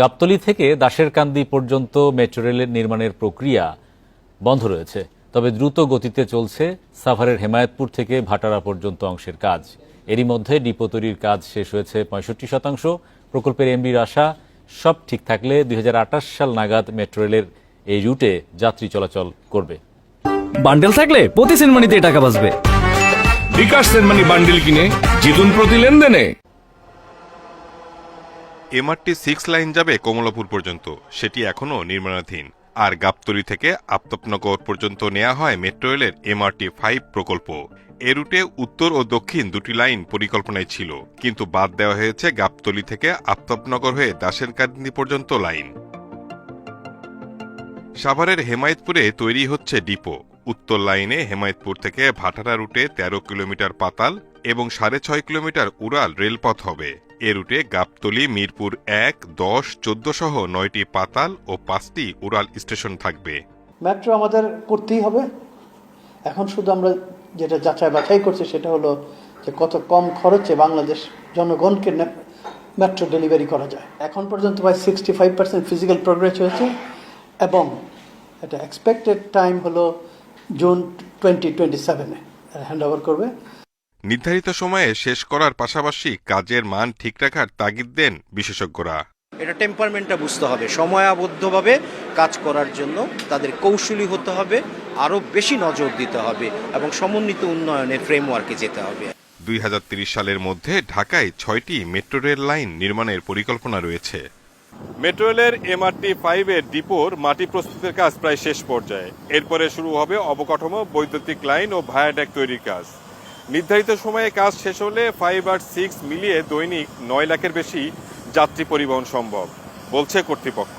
গাবতলী থেকে দাসেরকান্দি পর্যন্ত মেট্রো রেলের নির্মাণের প্রক্রিয়া বন্ধ রয়েছে। তবে দ্রুত গতিতে চলছে সাভারের হেমায়েতপুর থেকে ভাটারা পর্যন্ত অংশের কাজ। এরই মধ্যে ডিপো তৈরির কাজ শেষ হয়েছে পঁয়ষট্টি শতাংশ। প্রকল্পের এমডির আশা সব ঠিক থাকলে দুই হাজার আঠাশ সাল নাগাদ মেট্রো রেলের এই রুটে যাত্রী চলাচল করবে। বান্ডেল থাকলে প্রতি সিনেমানিতে টাকা বাঁচবে। বিকাশ সেনমানি বান্ডিল কিনে জিতুন প্রতি লেনদেনে। এমআরটি সিক্স লাইন যাবে কমলাপুর পর্যন্ত। সেটি এখনও নির্মাণাধীন। আর গাবতলী থেকে আফতাবনগর পর্যন্ত নেওয়া হয় মেট্রো রেলের এমআরটি ফাইভ প্রকল্প। এ রুটে উত্তর ও দক্ষিণ দুটি লাইন পরিকল্পনায় ছিল। কিন্তু বাদ দেওয়া হয়েছে গাবতলী থেকে আফতাবনগর হয়ে দাসেরকান্দি পর্যন্ত লাইন। সাভারের হেমায়েতপুরে তৈরি হচ্ছে ডিপো। উত্তর লাইনে হেমায়েতপুর থেকে ভাটারা রুটে ১৩ কিলোমিটার পাতাল এবং সাড়ে ছয় কিলোমিটার উড়াল রেলপথ হবে। এ রুটে গাবতলি, মিরপুর এক, দশ, চোদ্দ সহ নয়টি পাতাল ও পাঁচটি উড়াল স্টেশন থাকবে। মেট্রো আমাদের করতেই হবে। এখন শুধু আমরা যেটা যাচাই বাছাই করছি সেটা হলো যে কত কম খরচে বাংলাদেশ জনগণকে মেট্রো ডেলিভারি করা যায়। এখন পর্যন্ত প্রায় sixty five percent physical progress হয়েছে এবং এটা এক্সপেক্টেড টাইম হলো জুন টোয়েন্টি টোয়েন্টি সেভেনে হ্যান্ড ওভার করবে। নির্ধারিত সময়ে শেষ করার পাশাপাশি কাজের মান ঠিক রাখার তাগিদ দেন বিশেষজ্ঞরা। এটা টেম্পারমেন্টটা বুঝতে হবে। সময়াবদ্ধভাবে কাজ করার জন্য তাদের কৌশলী হতে হবে আরও বেশি নজর দিতে হবে এবং সমন্বিত উন্নয়নের ফ্রেমওয়ার্কে যেতে হবে। দুই সালের মধ্যে ঢাকায় ছয়টি মেট্রো রেল লাইন নির্মাণের পরিকল্পনা রয়েছে। মেট্রো রেলের এমআরটি ফাইভের ডিপোর মাটি প্রস্তুতের কাজ প্রায় শেষ পর্যায়ে। এরপরে শুরু হবে অবকাঠামো বৈদ্যুতিক লাইন ও ভায়াড্যাক তৈরির কাজ। নির্ধারিত সময়ে কাজ শেষ হলে ফাইভ আর সিক্স মিলিয়ে দৈনিক নয় লাখের বেশি যাত্রী পরিবহন সম্ভব, বলছে কর্তৃপক্ষ।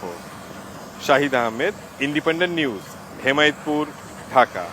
Shahid Ahmed Independent news Hemayetpur, Dhaka.